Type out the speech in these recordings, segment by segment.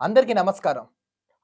అందరికీ నమస్కారం.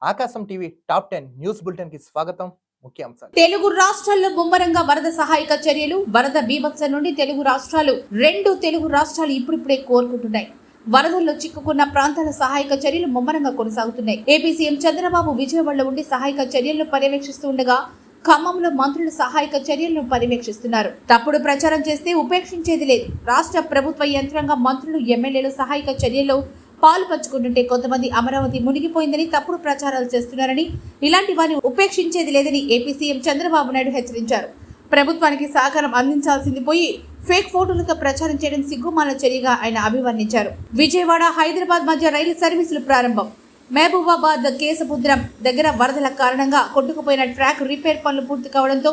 Aakasam TV top ten news బులెటిన్కి స్వాగతం. ముఖ్యాంశాలు తెలుగు రాష్ట్రాల్లో ముమ్మరంగా వరద సహాయక చర్యలు వరద బీభత్స నుండి తెలుగు రాష్ట్రాలు రెండు తెలుగు రాష్ట్రాలు ఇప్పుడిప్పుడే కోరుకుంటున్నాయి వరదల్లో చిక్కుకున్న ప్రాంతాల సహాయక చర్యలు ముమ్మరంగా కొనసాగుతున్నాయి. ఏపీ సీఎం చంద్రబాబు విజయవాడలో ఉండి సహాయక చర్యలను పర్యవేక్షిస్తూ ఉండగా ఖమ్మంలో మంత్రులు సహాయక చర్యలను పర్యవేక్షిస్తున్నారు. తప్పుడు ప్రచారం చేస్తే ఉపేక్షించేది లేదు. రాష్ట్ర ప్రభుత్వ యంత్రాంగం మంత్రులు ఎమ్మెల్యేలు సహాయక చర్యల్లో పాలు పంచుకుంటుంటే కొంతమంది అమరావతి మునిగిపోయిందని తప్పుడు ప్రచారాలు చేస్తున్నారని ఇలాంటి వారిని ఉపేక్షించేది లేదని ఏపీ సీఎం చంద్రబాబు నాయుడు హెచ్చరించారు. ప్రభుత్వానికి సహకారం అందించాల్సింది పోయి ఫేక్ ఫోటోలతో ప్రచారం చేయడం సిగ్గుమాల చర్యగా ఆయన అభివర్ణించారు. విజయవాడ హైదరాబాద్ మధ్య రైలు సర్వీసులు ప్రారంభం. మహబూబాబాద్ కేశపుద్రం దగ్గర వరదల కారణంగా కొట్టుకుపోయిన ట్రాక్ రిపేర్ పనులు పూర్తి కావడంతో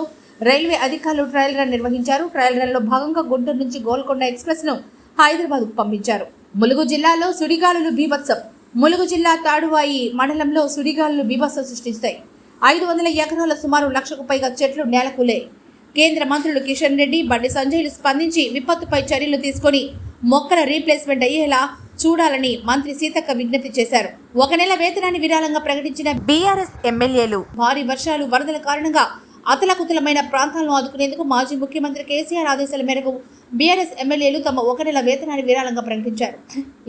రైల్వే అధికారులు ట్రయల్ రన్ నిర్వహించారు. ట్రయల్ రన్లో భాగంగా గుంటూరు నుంచి గోల్కొండ ఎక్స్ప్రెస్ను హైదరాబాద్ పంపించారు. ములుగు జిల్లాలో సుడిగాలులు బీభత్సం. ములుగు జిల్లా తాడువాయి మండలంలో సుడిగాలులు బీభత్సం సృష్టిస్తాయి. ఐదు వందల ఎకరాల సుమారు లక్షకు పైగా చెట్లు నేలకూలాయి కేంద్ర మంత్రులు కిషన్ రెడ్డి బండి సంజయ్లు స్పందించి విపత్తుపై చర్యలు తీసుకొని మొక్కల రీప్లేస్మెంట్ అయ్యేలా చూడాలని మంత్రి సీతక్క విజ్ఞప్తి చేశారు. ఒక నెల వేతనాన్ని విరాళంగా ప్రకటించిన బీఆర్ఎస్ ఎమ్మెల్యేలు భారీ వర్షాలు వరదల కారణంగా అతలకుతలమైన ప్రాంతాలను ఆదుకునేందుకు మాజీ ముఖ్యమంత్రి కేసీఆర్ ఆదేశాల మేరకు బీఆర్ఎస్ ఎమ్మెల్యేలు తమ ఒక నెల వేతనాన్ని విరాళంగా ప్రకటించారు.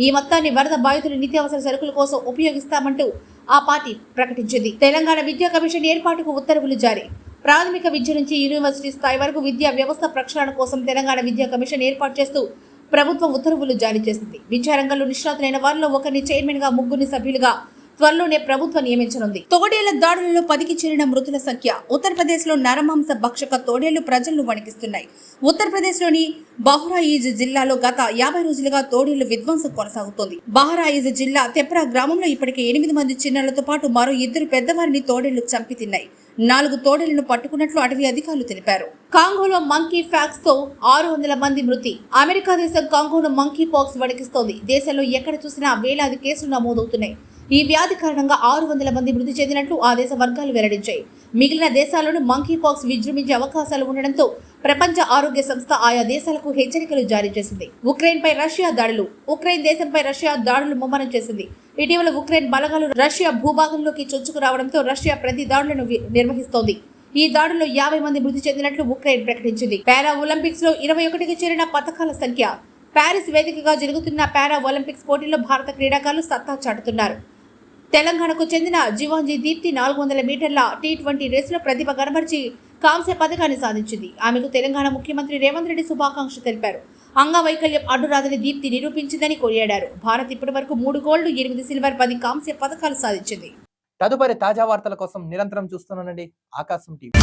ఈ మొత్తాన్ని వరద బాధితులు నిత్యావసర సరుకుల కోసం ఉపయోగిస్తామంటూ ఆ పార్టీ ప్రకటించింది. తెలంగాణ విద్యా కమిషన్ ఏర్పాటుకు ఉత్తర్వులు జారీ. ప్రాథమిక విద్య నుంచి యూనివర్సిటీ స్థాయి వరకు విద్యా వ్యవస్థ ప్రక్షాళన కోసం తెలంగాణ విద్యా కమిషన్ ఏర్పాటు చేస్తూ ప్రభుత్వం ఉత్తర్వులు జారీ చేసింది. విద్యారంగంలో నిష్ణాతులైన వారిలో ఒకరిని చైర్మన్గా ముగ్గురిని సభ్యులుగా త్వరలోనే ప్రభుత్వం నియమించనుంది. తోడేళ్ళ దాడులలో పదికి చేరిన మృతుల సంఖ్య ఉత్తరప్రదేశ్లో నరమాంస భక్షక తోడేళ్ళు ప్రజలను వణికిస్తున్నాయి. ఉత్తరప్రదేశ్లోని బహ్రాయిజ్ జిల్లాలో గత యాభై రోజులుగా తోడేళ్ళు విధ్వంసం కొనసాగుతోంది. బహ్రాయిజ్ జిల్లా తెప్రా గ్రామంలో ఇప్పటికే ఎనిమిది మంది చిన్నారులతో పాటు మరో ఇద్దరు పెద్దవారిని తోడేళ్ళు చంపి తిన్నాయి నాలుగు తోడేళ్ళను పట్టుకున్నట్లు అటవీ అధికారులు తెలిపారు. కాంగోలో మంకీ ఫ్యాక్స్తో ఆరు వందల మంది మృతి. అమెరికా దేశం కాంగోలో మంకీ పాక్స్ వణికిస్తోంది. దేశంలో ఎక్కడ చూసినా వేలాది కేసులు నమోదవుతున్నాయి. ఈ వ్యాధి కారణంగా ఆరు వందల మంది మృతి చెందినట్లు ఆ దేశ వర్గాలు వెల్లడించాయి. మిగిలిన దేశాల్లోనూ మంకీ పాక్స్ విజృంభించే అవకాశాలు ఉండడంతో ప్రపంచ ఆరోగ్య సంస్థ ఆయా దేశాలకు హెచ్చరికలు జారీ చేసింది. ఉక్రెయిన్ పై రష్యా దాడులు ఉక్రెయిన్ దేశంపై రష్యా దాడులు ముమ్మరం చేసింది. ఇటీవల ఉక్రెయిన్ బలగాలు రష్యా భూభాగంలోకి చొచ్చుకు రావడంతో రష్యా ప్రతి దాడులను నిర్వహిస్తోంది. ఈ దాడుల్లో యాభై మంది మృతి చెందినట్లు ఉక్రెయిన్ ప్రకటించింది. పారా ఒలింపిక్స్లో ఇరవై ఒకటికి చేరిన పథకాల సంఖ్య. ప్యారిస్ వేదికగా జరుగుతున్న పారా ఒలింపిక్స్ పోటీల్లో భారత క్రీడాకారులు సత్తా చాటుతున్నారు. తెలంగాణకు చెందిన జీవాంజీ దీప్తి నాలుగు వందల మీటర్ల టీ ట్వంటీ రేసులో ప్రతిభ కనబరిచి కాంస్య పథకాన్ని సాధించింది. ఆమెకు తెలంగాణ ముఖ్యమంత్రి రేవంత్ రెడ్డి శుభాకాంక్షలు తెలిపారు. అంగవైకల్యం అడ్డురాదని దీప్తి నిరూపించిందని కొనియాడారు. భారత్ ఇప్పటి వరకు మూడు గోల్డ్ ఎనిమిది సిల్వర్ పది కాంస్య పథకాలు సాధించింది. తదుపరి తాజా వార్తల కోసం నిరంతరం చూస్తున్నానండి ఆకాశం టీవీ.